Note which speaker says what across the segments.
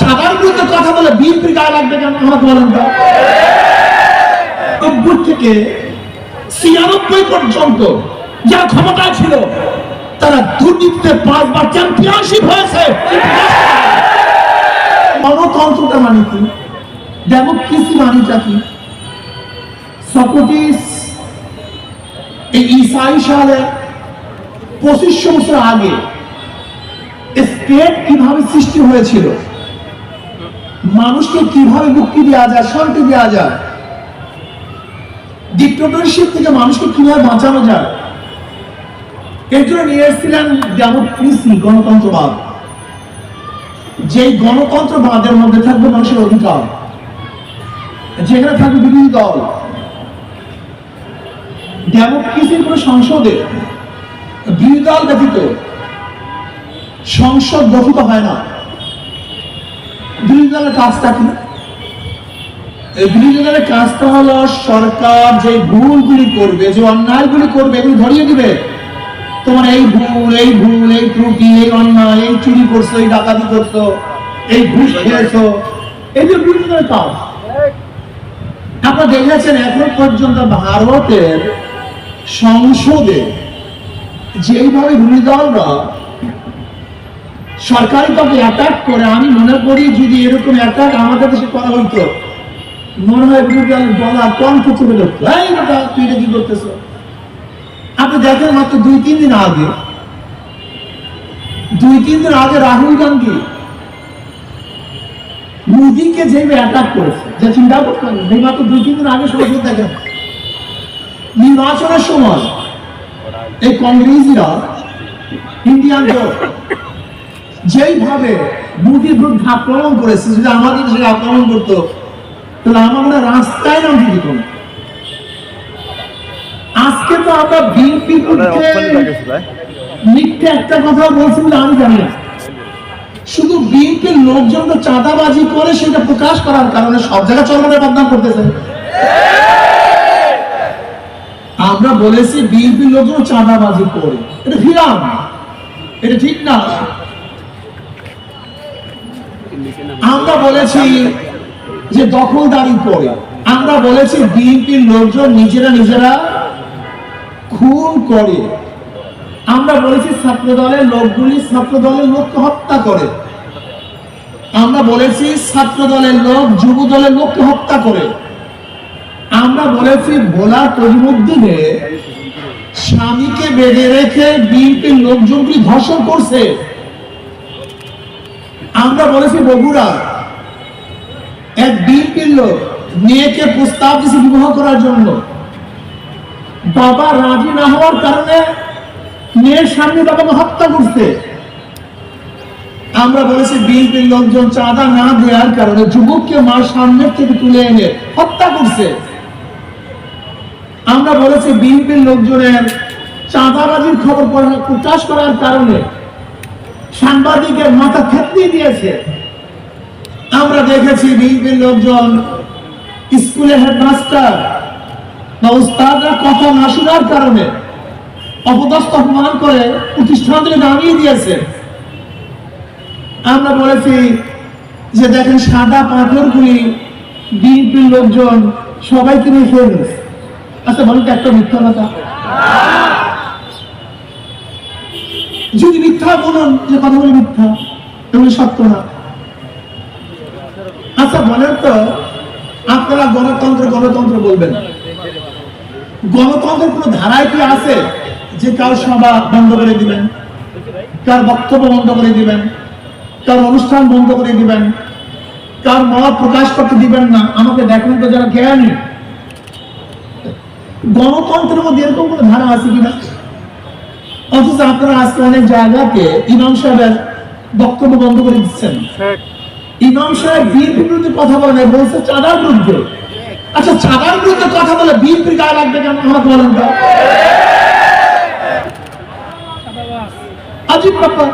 Speaker 1: ছাদার বিরুদ্ধে কথা বলে বিএনপির গায়ে লাগবে কেন? বলেন থেকে ছিয়ানব্বই পর্যন্ত যারা ক্ষমতায় ছিল, তারা দুর্নীতিতে পাঁচবার চ্যাম্পিয়নশিপ হয়েছে। গণতন্ত্রটা মানে কি? ডেমোক্রেসি কি? এই ঈসাই সালে পঁচিশশো বছর আগে স্টেট কীভাবে সৃষ্টি হয়েছিল? মানুষকে কীভাবে মুক্তি দেওয়া যায়, শান্তি দেওয়া যায়? ডিক্টেটরশিপ থেকে মানুষকে কীভাবে বাঁচানো যায়? এর জন্য নিয়ে এসেছিলেন ডেমোক্রেসি গণতন্ত্রবাদ। যে গণতন্ত্রবাদের মধ্যে থাকবে মানুষের অধিকার। যেখানে থাকবে বিরোধী দল। ডেমোক্রেসির কোন সংসদে বিরোধী দল ব্যতীত সংসদ গঠিত হয় না। বিরোধী কাজটা কি? এই বিরোধী কাজটা হলো সরকার যে ভুলগুলি করবে, যে অন্যায়গুলি করবে, এগুলি ধরিয়ে দিবে। তোমার এই ভুল এই ভুল, এই ত্রুটি, এই অন্যায়, এই চুরি করছ, এই ডাকাতি করছ, এই ঘুষ খেয়েছো, এই যে বিরোধী কাজ। দেখেছেন এখন পর্যন্ত ভারতের সংসদে যেইভাবে বিরোধী দলরা সরকারি তাকে অ্যাটাক করে, আমি মনে করি যদি এরকম অ্যাটাক আমাদের দেশে করা হইতো, মনে হয় বিরোধী বলা ধরতো এই বেটা তুই এটা কি করতেছ? আপনি দেখেন মাত্র দুই, তিন দিন আগে, দুই, তিন দিন আগে রাহুল গান্ধী মোদীকে যেভাবে অ্যাটাক করেছে, যে চিন্তা করতেন এই মাত্র দুই, তিন দিন আগে সরাসরি দেখেন, নির্বাচনের সময় এই কংগ্রেসীরা ইন্ডিয়ান যেইভাবে মোদীর বিরুদ্ধে আক্রমণ করেছে যদি আমাদের দেশে আক্রমণ করতো তাহলে আমার মনে রাস্তায় নাম দিত না আজকে তো আমরা বিএনপি মিথ্যে একটা কথা বলছি বলে আমি জানি না। শুধু বিএনপির লোকজন তো চাঁদাবাজি করে সেটা প্রকাশ করার কারণে সব জায়গায় চলমানের বদনাম করতেছে। আমরা বলেছি বিএনপির লোকজন চাঁদাবাজি করে। এটা ফিরাম এটা ঠিক না। আমরা বলেছি যে দখলদারি করে। আমরা বলেছি বিএনপির লোকজন নিজেরা নিজেরা খুন করে। আমরা বলেছি ছাত্র দলের লোকগুলি ছাত্র দলের লোককে হত্যা করে। আমরা বলেছি ছাত্র দলের লোক যুব দলের লোককে হত্যা করে। আমরা বলেছি ভোলা তজিমুদ্দিনে স্বামীকে বেঁধে রেখে বিএনপির লোকজনগুলি ধর্ষণ করছে। আমরা বলেছি, বগুড়া। এক বিএনপির লোক মেয়েকে প্রস্তাব দিয়েছে বিবাহ করার জন্য। বাবা রাজি না হওয়ার কারণে মেয়ের সামনে বাবাকে হত্যা করছে। আমরা বলেছি, বিএনপির লোকজন চাঁদা না দেওয়ার কারণে যুবককে মার সামনের থেকে তুলে এনে হত্যা করছে। আমরা বলেছি, বিএনপির লোকজনের চাঁদাবাজির খবর প্রকাশ করার কারণে সাংবাদিকের মাথা থেতলি দিয়েছে। আমরা দেখেছি বিএনপির লোকজন স্কুলে হেডমাস্টার বা উস্তাদরা কথা না শোনার কারণে অপদস্থ অপমান করে প্রতিষ্ঠান থেকে নামিয়ে দিয়েছে। আমরা বলেছি যে দেখেন সাদা পাথরগুলি বিএনপির লোকজন সবাইকে নিয়ে নিয়েছে। আচ্ছা বলুন একটা মিথ্যা কথা। যদি মিথ্যা বলুন যে কথাগুলি মিথ্যা। এগুলি সত্য না। আচ্ছা বলেন তো, আপনারা গণতন্ত্র গণতন্ত্র বলবেন। গণতন্ত্রের কোন ধারায় কি আছে যে কার সভা বন্ধ করে দিবেন? কার বক্তব্য বন্ধ করে দিবেন? কার অনুষ্ঠান বন্ধ করে দিবেন? কার মত প্রকাশ করতে দিবেন না? আমাকে দেখেন তো যারা জ্ঞানী। গণতন্ত্রের মধ্যে এরকম কোন ধারা আছে কিনা? অথচ আপনারা আজকে অনেক জায়গাতে ইমাম সাহেবের বক্তব্য বন্ধ করে দিচ্ছেন। ইমাম সাহেব বিএনপির বিরুদ্ধে কথা বলে বলছে চাঁদার বিরুদ্ধে। আচ্ছা চাঁদার বিরুদ্ধে কথা বলে বিএনপির গায়ে লাগবে কেন? আমাকে বলেন তো। আজীব ব্যাপার।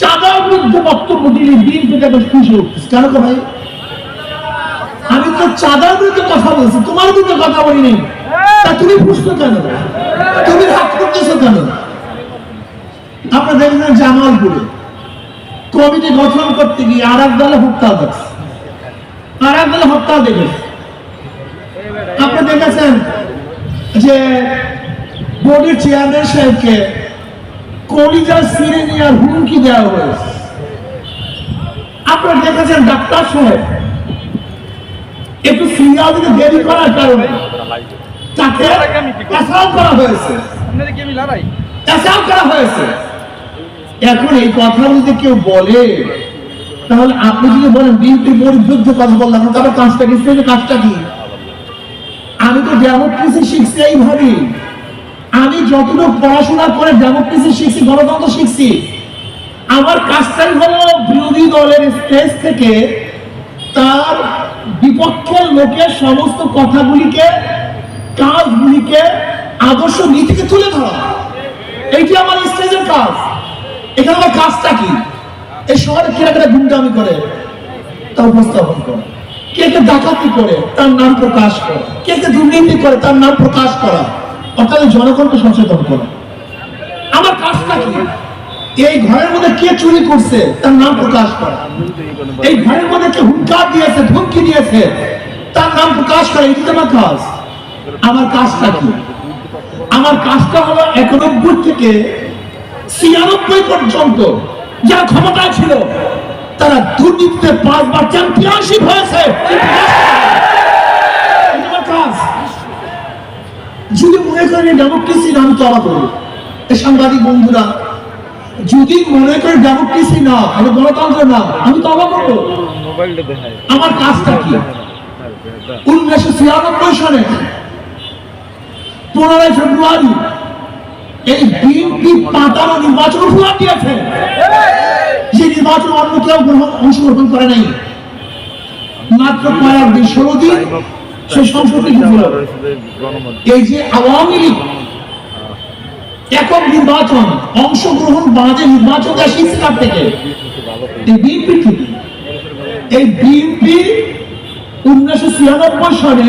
Speaker 1: চাঁদার বিরুদ্ধে বক্তব্য দিলে বিএনপি তাকে খুশি উঠতেছে কেন ভাই? আমি তো চাঁদার বিরুদ্ধে কথা বলছি তোমার বিরুদ্ধে কথা বলিনি। তা তুমি বুঝছ কেন? তুমি হাত করতেছো কেন? আপনারা দেখবেন জামালপুরে কমিটি গঠন করতে গিয়ে আর এক দলে হরতাল দেখছে। আর এক দলে হরতাল দেখেছে। আপনি দেখেছেন যে বোর্ডের চেয়ারম্যান সাহেবকে কলিজার সিরে নিয়ে আর হুমকি দেওয়া হয়েছে। আপনারা দেখেছেন ডাক্তার সাহেব একটু সিরিয়াল দেরি করার কারণে তাকে অ্যাসাল্ট করা? হয়েছে। করা এখন এই কথা যদি কেউ বলে তাহলে আপনি যদি বলেন বিএনপির বিরুদ্ধে কথা বললাম কাজটা কি? কাজটা কি? আমি তো ডেমোক্রেসি শিখছি আমি যতটুকু পড়াশোনা করে ডেমোক্রেসি শিখছি গণতন্ত্র শিখছি আমার কাজটাই হলো বিরোধী দলের স্টেজ থেকে তার বিপক্ষের লোকের সমস্ত কথাগুলিকে কাজগুলিকে আদর্শ নীতিকে তুলে ধরা। আমার স্টেজের কাজ। এখানে আমার কাজটা কি? এই শহরে কেনা গুন্ডামি করে তা উপস্থাপন করে। কে কে ডাকাতি করে, তার নাম প্রকাশ করা। কে কে দুর্নীতি করে, তার নাম প্রকাশ করা। অর্থাৎ জনগণকে সচেতন করা। আমার কাজটা কি? এই ঘরের মধ্যে কে চুরি করছে, তার নাম প্রকাশ করা। এই ঘরের মধ্যে কে হুঙ্কার দিয়েছে, ধমকি দিয়েছে, তার নাম প্রকাশ করা, এটি আমার কাজ। আমার কাজটা কি? আমার কাজটা হলো একানব্বই থেকে ছিয়ানব্বই পর্যন্ত যারা ক্ষমতায় ছিল তারা দুর্নীতিতে পাঁচবার চ্যাম্পিয়নশিপ হয়েছে। যদি মনে করেন ডেমোক্রেসি না আমি তো অবাক করব। এই সাংবাদিক বন্ধুরা যদি মনে করে ডেমোক্রেসি না আমি গণতন্ত্র না আমি তো অবাক করব আমার কাজটা কি? উনিশশো ছিয়ানব্বই সালে পনেরোই ফেব্রুয়ারি এই বিএনপি পাতানো নির্বাচন উপহার দিয়েছে। যে নির্বাচন অন্য কেউ গ্রহণ, অংশগ্রহণ করে নাই। মাত্র কয়েকদিন, ষোলো দিন সে সংসদে ছিল। এই যে আওয়ামী লীগ একক নির্বাচন, অংশগ্রহণ বাজে নির্বাচন দেয় শিক্ষার থেকে। এই বিএনপি এই বিএনপি উনিশশো ছিয়ানব্বই সালে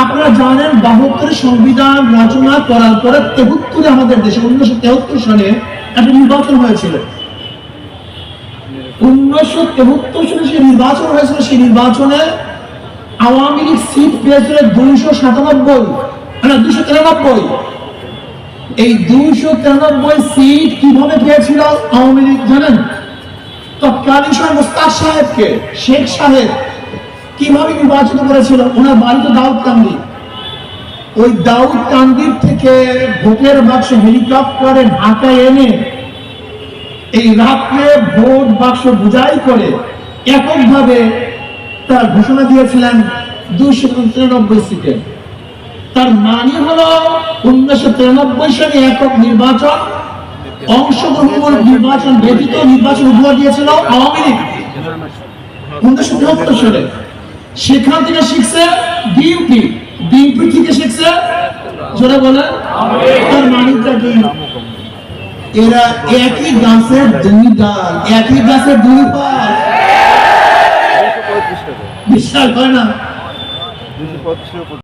Speaker 1: আপনারা জানেন বাহাত্তরের সংবিধান রচনা করার পরে তেহত্তরে আমাদের দেশে উনিশশো তেহত্তর সালে একটা নির্বাচন হয়েছিল। উনিশশো তেহত্তর সালে যে নির্বাচন হয়েছিল, সেই নির্বাচনে আওয়ামী লীগ সিট পেয়েছিল দুইশো সাতানব্বই না দুইশো তিরানব্বই। এই দুইশো তিরানব্বই সিট কীভাবে পেয়েছিল আওয়ামী লীগ জানেন? তৎকালীন সময় মোস্তাক সাহেবকে, শেখ সাহেব কীভাবে নির্বাচিত করেছিল? ওনার বাড়ি তো দাউদ কান্দি। ওই দাউদ কান্দির থেকে ভোটের বাক্স হেলিকপ্টারে ঢাকায় এনে এই রাত্রে ভোট বাক্স বুঝাই করে এককভাবে তার ঘোষণা দিয়েছিলেন দুইশো তিরানব্বই সিটে। তার মানে হলো উনিশশো তিরানব্বই সালে একক নির্বাচন অংশগ্রহণ নির্বাচন ব্যতীত নির্বাচন উপহার দিয়েছিল আওয়ামী লীগ। উনিশশো সালে। সেখান থেকে শিখছে ডিউটি ডিউটি থেকে শিখছে জোরে বলে তার মানিকটা কি? এরা একই গাছের দুই ডাল একই গাছের দুই পাল বিশাল হয় না?